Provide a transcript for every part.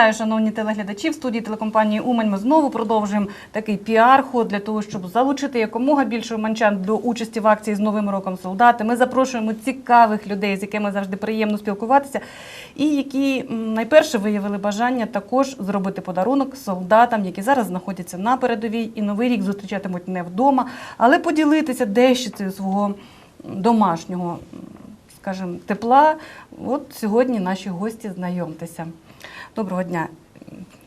Вітаю, шановні телеглядачі. В студії телекомпанії Умань ми знову продовжуємо такий піар-ход для того, щоб залучити якомога більше уманчан до участі в акції з Новим роком солдати. Ми запрошуємо цікавих людей, з якими завжди приємно спілкуватися, і які найперше виявили бажання також зробити подарунок солдатам, які зараз знаходяться на передовій, і новий рік зустрічатимуть не вдома, але поділитися дещицею свого домашнього. Скажімо, тепла. От сьогодні наші гості знайомтеся. Доброго дня.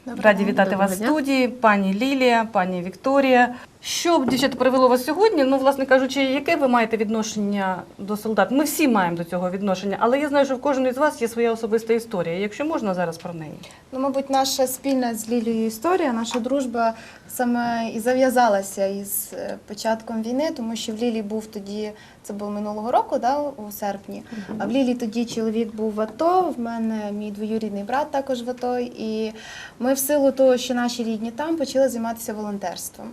Доброго Раді вітати Доброго вас в студії, пані Лілія, пані Вікторія. Що дівчата, привело вас сьогодні? Ну, власне кажучи, яке ви маєте відношення до солдат? Ми всі маємо до цього відношення, але я знаю, що в кожного із вас є своя особиста історія. Якщо можна зараз про неї. Ну, мабуть, наша спільна з Лілією історія, наша дружба саме і зав'язалася із е, початком війни, тому що в Лілі був тоді, це було минулого року, да, у серпні. А в Лілі тоді чоловік був в АТО, в мене мій двоюрідний брат також в АТО. І ми в силу того, що наші рідні там, почали займатися волонтерством.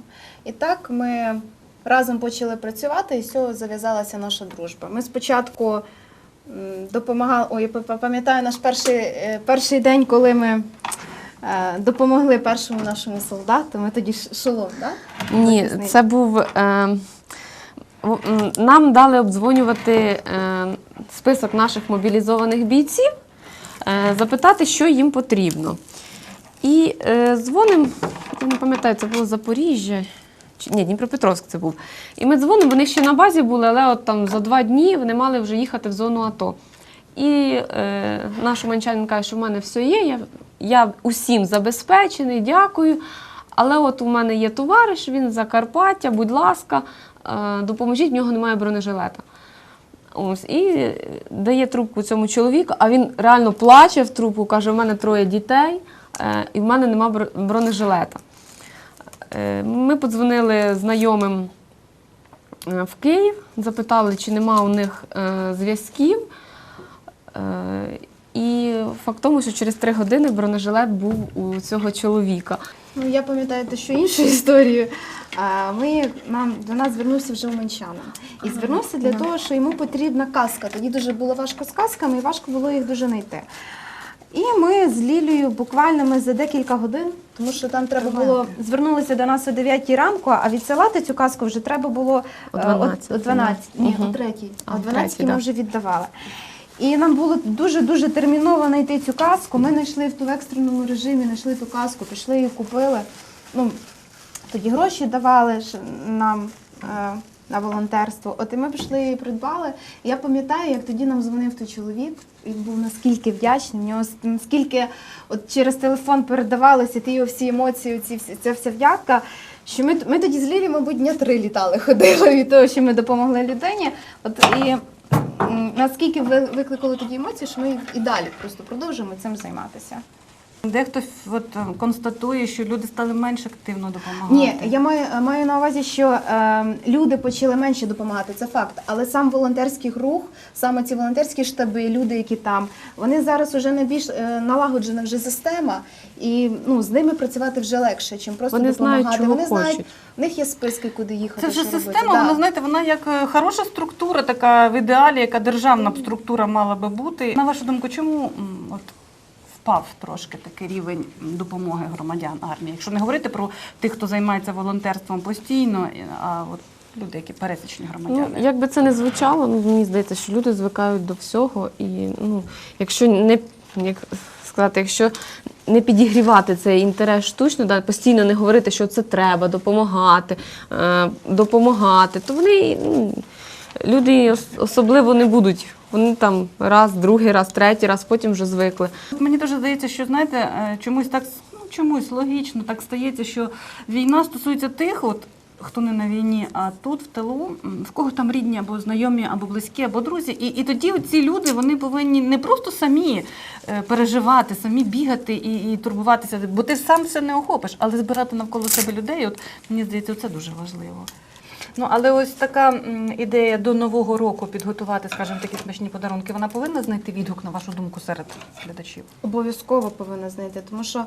І так ми разом почали працювати, і з цього зав'язалася наша дружба. Ми спочатку допомагали. Ой, пам'ятаю наш перший, е, перший день, коли ми е, допомогли першому нашому солдату. Ми тоді шолом, так? Ні, це був. Е, нам дали обдзвонювати е, список наших мобілізованих бійців, запитати, що їм потрібно. І дзвонимо, я не пам'ятаю, це було Запоріжжя. Ні, Дніпропетровськ це був. І ми дзвонимо, вони ще на базі були, але от там за два дні вони мали вже їхати в зону АТО. І е, наш уманчанин каже, що в мене все є, я, я усім забезпечений, дякую. Але от у мене є товариш, він з Закарпаття, будь ласка, е, допоможіть, в нього немає бронежилета. Ось, і дає трубку цьому чоловіку, а він реально плаче в трубку, каже: у мене троє дітей, е, і в мене немає бронежилета. Е, Ми подзвонили знайомим е, в Київ, запитали, чи нема у них е, зв'язків. І факт тому, що через три години бронежилет був у цього чоловіка. Ну, я пам'ятаю те, що іншу історію. А, Ми, нам, до нас звернувся вже уманчанин. І звернувся для того, що йому потрібна каска. Тоді дуже було важко з касками і важко було їх дуже знайти. І ми з Лілією буквально ми за декілька годин, тому що там треба було звернулися до нас о 9 ранку, а відсилати цю каску вже треба було О е, 12, о 12 ні, Мгм. о 3. О о 12 третій, ми вже віддавали. І нам було дуже-дуже терміново знайти цю каску. Ми знайшли в ту екстреному режимі, знайшли ту каску, пішли її купили. Ну, тоді гроші давали нам е, на волонтерство. От і ми пішли і придбали. Я пам'ятаю, як тоді нам дзвонив той чоловік. Він був наскільки вдячний. В нього наскільки от через телефон передавалися ті його всі емоції, ці всі ця вся вдяка. Що ми, ми тоді з Лілі, мабуть, дня три літали, ходили від того, що ми допомогли людині. От і наскільки ви- викликали тоді емоції, що ми і далі просто продовжуємо цим займатися. Дехто от, е, констатує, що люди стали менш активно допомагати. Ні, я маю, маю на увазі, що е, люди почали менше допомагати, це факт. Але сам волонтерський рух, саме ці волонтерські штаби, люди, які там, вони зараз вже найбільш е, налагоджена вже система, і ну з ними працювати вже легше, чим просто Вони знають, допомагати. чого вони знають, в них є списки, куди їхати. Це вже що робити. система, Да. вона знаєте, вона як е, хороша структура, така в ідеалі, яка державна б структура мала би бути. На вашу думку, чому впав трошки такий рівень допомоги громадян армії? Якщо не говорити про тих, хто займається волонтерством постійно, а от люди, які пересічні Ну, громадяни. як би це не звучало, ну, мені здається, що люди звикають до всього. І ну, якщо не як сказати, якщо не підігрівати цей інтерес штучно, да, постійно не говорити, що це треба, допомагати, е, допомагати, то вони ну, люди особливо не будуть. Вони там раз, другий раз, третій раз, потім вже звикли. Мені дуже здається, що знаєте, е, чомусь так ну, чомусь логічно так стається, що війна стосується тих, от хто не на війні, а тут в тилу, в кого там рідні або знайомі, або близькі, або друзі. І, і тоді ці люди вони повинні не просто самі е, переживати, самі бігати і, і турбуватися, бо ти сам все не охопиш, але збирати навколо себе людей. От мені здається, це дуже важливо. Ну але ось така ідея до нового року підготувати, скажімо, такі смачні подарунки. Вона повинна знайти відгук на вашу думку серед глядачів. Обов'язково повинна знайти, тому що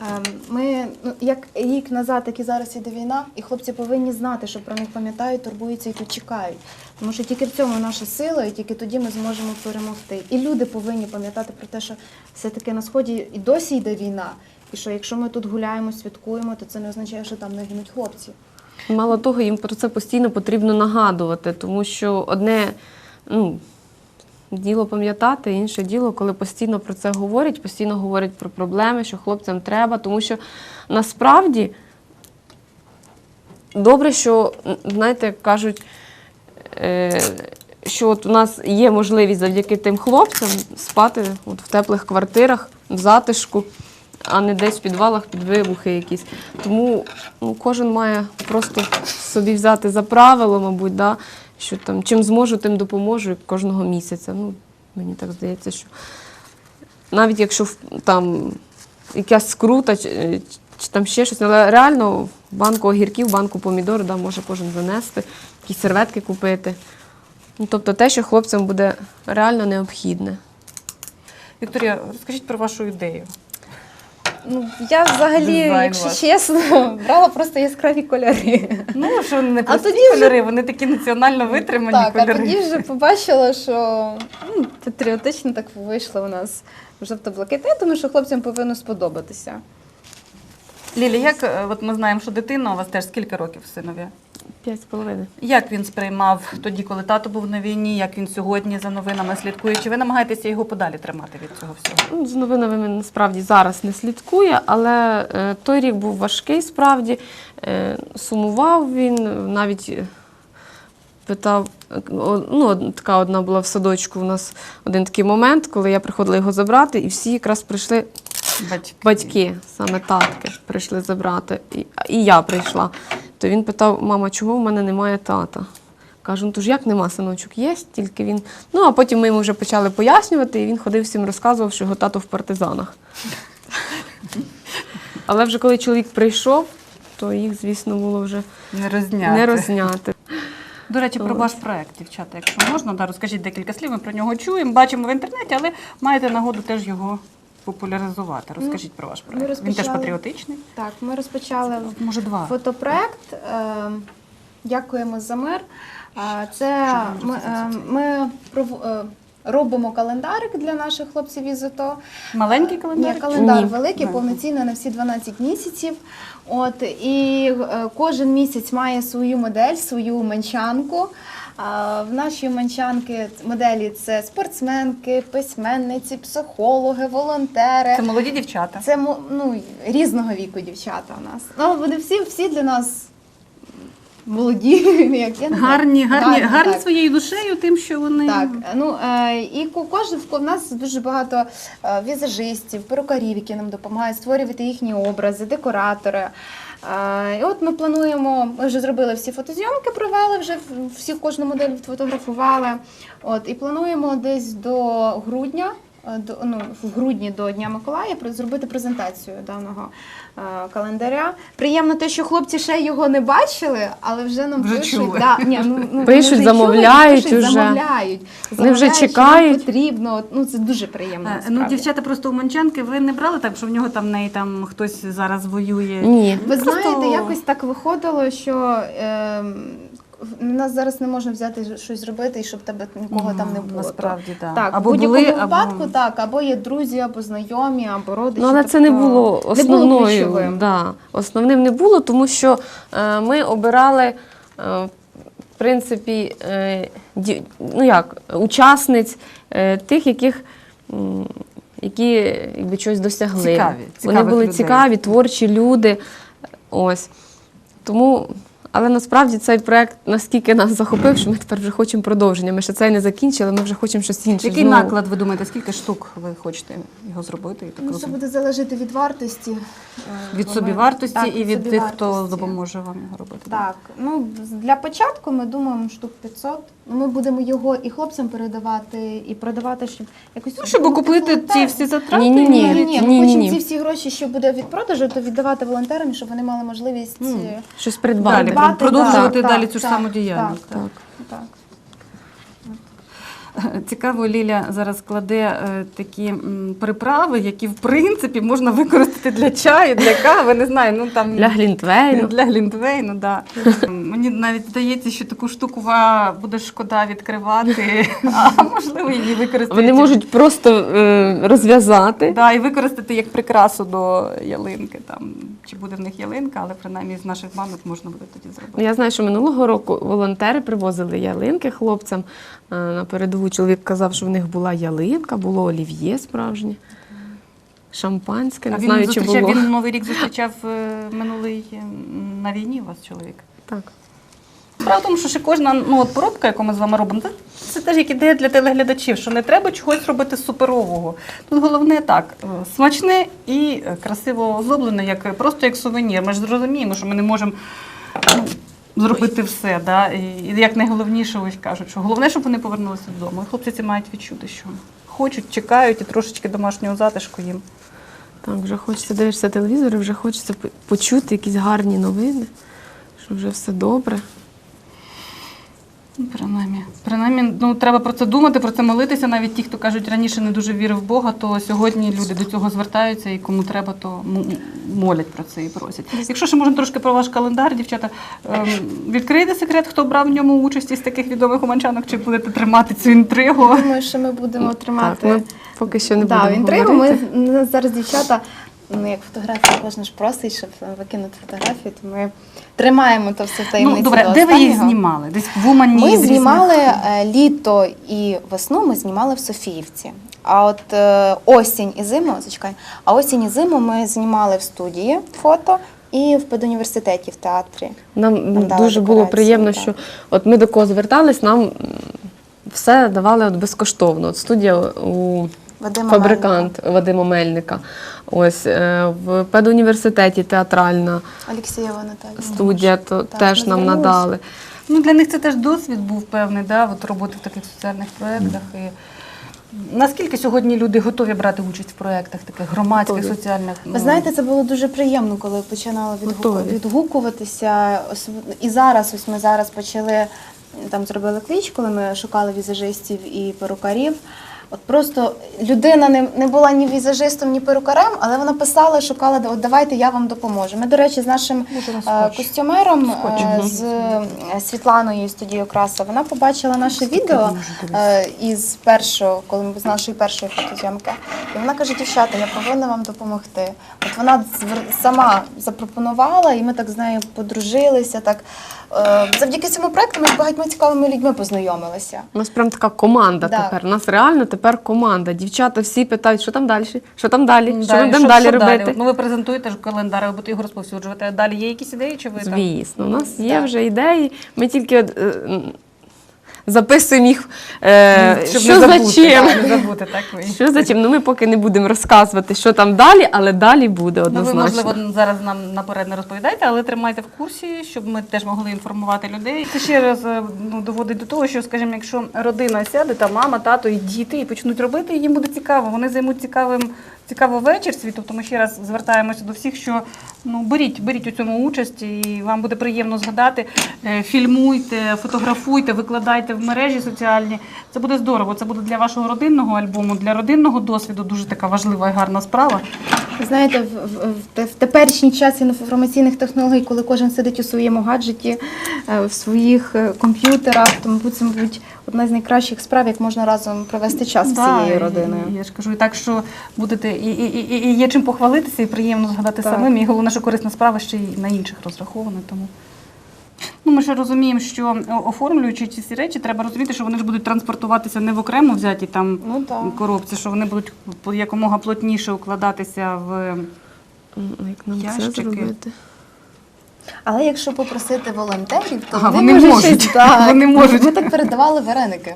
ем, ми ну як рік назад, так і зараз іде війна, і хлопці повинні знати, що про них пам'ятають, турбуються і тут чекають. Тому що тільки в цьому наша сила, і тільки тоді ми зможемо перемогти. І люди повинні пам'ятати про те, що все-таки на сході і досі йде війна. І що якщо ми тут гуляємо, святкуємо, то це не означає, що там не гинуть хлопці. Мало того, їм про це постійно потрібно нагадувати, тому що одне ну, діло пам'ятати, інше діло, коли постійно про це говорять, постійно говорять про проблеми, що хлопцям треба, тому що насправді добре, що, знаєте, кажуть, е, що от у нас є можливість завдяки тим хлопцям спати от в теплих квартирах, в затишку, а не десь в підвалах під вибухи якісь. Тому ну, кожен має просто собі взяти за правило, мабуть, да, що там чим зможу, тим допоможу кожного місяця. Ну, мені так здається, що навіть якщо там якась скрута чи, чи там ще щось, але реально банку огірків, банку помідор да, може кожен занести, якісь серветки купити. Ну, тобто те, що хлопцям буде реально необхідне. Вікторія, розкажіть про вашу ідею. Ну я взагалі, Дизайн якщо ваш. чесно, брала просто яскраві кольори. Ну що не прості тоді вже- кольори, вони такі національно витримані Так, а тоді вже побачила, що ну, патріотично так вийшло у нас жовто-блакитне, тому що хлопцям повинно сподобатися. Лілі, як е, от ми знаємо, що дитина у вас теж скільки років синові? П'ять з половиною. Як він сприймав тоді, коли тато був на війні? Як він сьогодні за новинами слідкує? Чи ви намагаєтеся його подалі тримати від цього всього? Ну, з новинами він насправді зараз не слідкує, але е, той рік був важкий справді. Е, сумував він, навіть е, питав. Ну, така одна була в садочку. У нас один такий момент, коли я приходила його забрати, і всі якраз прийшли Батьки. батьки, саме татки, прийшли забрати. І, і я прийшла. То він питав: мама, чого в мене немає тата? Кажу, ну то ж як нема синочок, є, тільки він. Ну, а потім ми йому вже почали пояснювати, і він ходив всім розказував, що його тато в партизанах. Але вже коли чоловік прийшов, то їх, звісно, було вже Не розняти. не розняти. До речі, про ваш проект, дівчата, якщо можна, да, розкажіть декілька слів. Ми про нього чуємо, бачимо в інтернеті, але маєте нагоду теж його популяризувати. Розкажіть про ваш проект. Він теж патріотичний. Так, ми розпочали Може, два. фотопроект. е, Дякуємо за мир. Е, Це ми, е, ми е, робимо календарик для наших хлопців із АТО. Маленький календар? Ні, календар Ні. великий, Да. повноцінний на всі 12 місяців. От і е, кожен місяць має свою модель, свою манчанку. В нашій манчанки моделі це спортсменки, письменниці, психологи, волонтери. Це молоді дівчата. Це ну, різного віку дівчата у нас. Ну, вони всі, всі для нас молоді. Як, я не. Гарні, гарні, гарні так. своєю душею, тим, що вони Так, ну е, і ко- кожен в нас дуже багато е, візажистів, перукарів, які нам допомагають створювати їхні образи, декоратори. І от ми плануємо, ми вже зробили всі фотозйомки, провели вже всі кожну модель фотографували. От і плануємо десь до грудня. е, До, ну, в грудні до Дня Миколая зробити презентацію даного календаря. Приємно те, що хлопці ще його не бачили, але вже нам Вже пишуть. чули. Да, ні, ну, ну, Пишуть, вже замовляють пишуть, уже. замовляють. Вони вже Замовляють, що чекають. потрібно. Ну це дуже приємно. Е, насправді. Ну, дівчата просто у Манчанки ви не брали так, що в нього там в неї там хтось зараз воює. Ні. Ви Просто- знаєте, якось так виходило, що е, нас зараз не можна взяти щось зробити, і щоб тебе нікого там не було. Насправді, так. Так, або в будь-якому були, випадку або... так, або є друзі, або знайомі, або родичі. Ну, але це не тобто було не було ключовим. да, основним не було, тому що е, ми обирали, е, в принципі, е, ді- ну як, учасниць е, тих, яких. Які якби щось досягли. Цікаві, Вони були людей. цікаві, творчі люди. Ось. Тому, але насправді цей проект наскільки нас захопив, що ми тепер вже хочемо продовження. Ми ще цей не закінчили, ми вже хочемо щось інше. Який знову. наклад, ви думаєте, скільки штук ви хочете його зробити? Я так Ну, це буде залежати від вартості. е, Від собівартості так, і від тих, хто допоможе вам його робити. Так, ну для початку ми думаємо штук 500. Ми будемо його і хлопцям передавати, і продавати, щоб якось Ну, щоб окупити ці всі затрати. Ні-ні-ні. Ні, ні, ні, ми Ні-ні-ні. хочемо ці всі гроші, що буде від продажу, то віддавати волонтерам, щоб вони мали можливість е, Щось Далі придбати. Працювати, продовжувати да, далі так, цю ж так, саму діяльність. так, так. Так. Цікаво, Ліля зараз складе е, такі приправи, які в принципі можна використати для чаю, для кави. Не знаю, ну там Для глінтвейну. для глінтвейну, да. Мені навіть здається, що таку штуку буде шкода відкривати, а можливо її використати. Вони можуть просто е, розв'язати. Да, і використати як прикрасу до ялинки. Там чи буде в них ялинка, але принаймні з наших банок можна буде тоді зробити. Я знаю, що минулого року волонтери привозили ялинки хлопцям е, на передову. Чоловік казав, що в них була ялинка, було олів'є справжнє, шампанське. Не а знаю, він чи було. він новий рік зустрічав е, минулий на війні у вас чоловік. Так. Справа в тому, що ще кожна ну, от поробка, яку ми з вами робимо, це, це теж як ідея для телеглядачів, що не треба чогось робити суперового. Тут головне так, е, смачне і е, красиво оздоблене, як, просто як сувенір. Ми ж зрозуміємо, що ми не можемо ну, зробити все. Да? І як найголовніше, ось кажуть, що головне, щоб вони повернулися додому. І хлопці ці мають відчути, що хочуть, чекають і трошечки домашнього затишку їм. Так, вже хочеться дивишся телевізор, вже хочеться почути якісь гарні новини, що вже все добре. Принаймні, принаймні, ну треба про це думати, про це молитися. Навіть ті, хто кажуть раніше не дуже вірив в Бога, то сьогодні люди до цього звертаються і кому треба, то молять про це і просять. Якщо ще можна трошки про ваш календар, дівчата, ем, відкрийте секрет, хто брав в ньому участь із таких відомих уманчанок, чи будете тримати цю інтригу? Думаю, що ми будемо тримати. Так, ми поки що не да, будемо інтригу. говорити. Ми зараз дівчата, ну як фотографія, кожен ж просить, щоб викинути фотографію, то ми тримаємо то все в таємниці. Ну добре, до де ви їх останнього. знімали? Десь в Умані? Ми знімали е, літо і весну. Ми знімали в Софіївці. А от е, осінь і зиму, зачекай, а осінь і зиму ми знімали в студії фото і в педуніверситеті в театрі. Нам Нам дали дуже було декорації, приємно, так. що от ми до кого звертались, нам м, все давали от безкоштовно. От студія у Вадима фабрикант Вадима Мельника. Ось е, в педуніверситеті театральна Мельника, Олексієва Наталія. студія, то Так, теж нам звернулися. надали. Ну, для них це теж досвід був певний, да, от роботи в таких соціальних проєктах. І наскільки сьогодні люди готові брати участь в проєктах таких громадських, Готові. соціальних? ну, Ви знаєте, це було дуже приємно, коли починали відгуку- відгукуватися. Особ- І зараз, ось ми зараз почали там зробили кліч, коли ми шукали візажистів і перукарів. От просто людина не, не була ні візажистом, ні перукарем, але вона писала, шукала, от давайте я вам допоможу. Ми, до речі, з нашим е, костюмером е, з е, Світланою із студії Окраса, вона побачила наше відео е, із першого, коли ми з нашої першої фотозйомки. І вона каже: дівчата, я повинна вам допомогти. От вона сама запропонувала, і ми так з нею подружилися. Так е, завдяки цьому проекту ми з багатьма цікавими людьми познайомилися. У нас прям така команда Да. тепер. У нас реально тепер команда. Дівчата всі питають, що там далі, що там далі, що ми будемо далі робити. Ну, ви презентуєте ж календар, ви будете його розповсюджувати. Далі є якісь ідеї, чи ви там? Звісно, у нас є вже ідеї. Ми тільки е, записуємо їх, е, Щоб що не за забути, чим. так, не забути, так ви. Що за чим? Ну ми поки не будемо розказувати, що там далі, але далі буде Ну, ви, однозначно. можливо, зараз нам наперед не розповідаєте, але тримайте в курсі, щоб ми теж могли інформувати людей. Це ще раз е, ну, доводить до того, що, скажімо, якщо родина сяде, та мама, тато і діти, і почнуть робити, їм буде цікаво. Вони займуть цікавим цікаво вечір світу. Тобто ми ще раз звертаємося до всіх, що ну беріть, беріть у цьому участь, і вам буде приємно згадати. Е, Фільмуйте, фотографуйте, викладайте в мережі соціальні. Це буде здорово. Це буде для вашого родинного альбому, для родинного досвіду дуже така важлива і гарна справа. Знаєте, в, в, в, теперішній час інформаційних технологій, коли кожен сидить у своєму гаджеті, е, в своїх е, комп'ютерах, то, мабуть, це, мабуть, одна з найкращих справ, як можна разом провести час цією родиною. Я ж кажу, і так що будете і, і, і, і є чим похвалитися, і приємно згадати Так. самим. І головне, що корисна справа ще й на інших розрахована. Тому ну ми ще розуміємо, що оформлюючи ці всі речі, треба розуміти, що вони ж будуть транспортуватися не в окремо взяті там Ну да. коробці, що вони будуть якомога плотніше укладатися в Як нам це Ящики. зробити? Але якщо попросити волонтерів, то Ага, вони, вони можуть. щось так. Вони можуть. Ми так передавали вареники.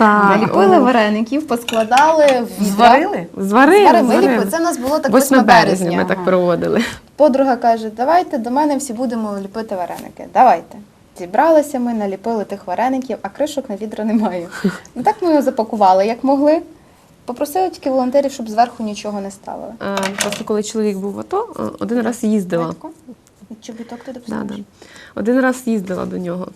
Так, Наліпили вареників, поскладали в відра. зварили. Зварили, Зварили. Це в нас було так 8 березня ми так проводили. Подруга каже, давайте до мене всі будемо ліпити вареники. Давайте. Зібралися ми, наліпили тих вареників, а кришок на відра немає. Ну так ми його запакували, як могли. Попросили тільки волонтерів, щоб зверху нічого не ставили. Е, Просто коли чоловік був в АТО, один раз їздила? Чобіток туди Да, да. Один раз їздила до нього.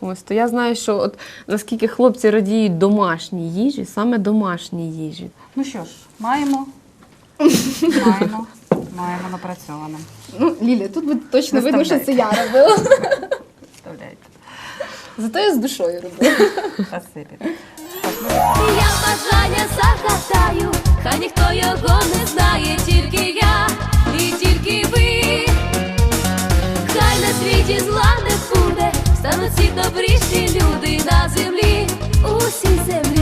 Ось, то я знаю, що от наскільки хлопці радіють домашній їжі, саме домашній їжі. Ну що ж, маємо. Маємо. Маємо напрацьоване. Ну, Лілія, тут буде точно видно, що це я робила. Вставляйте. Зато я з душою робила. Спасибі. Я бажання загадаю, хай ніхто його не знає, тільки я і тільки ви. Хай на світі зла не буде, стануть всі добріші люди на землі, усі землі.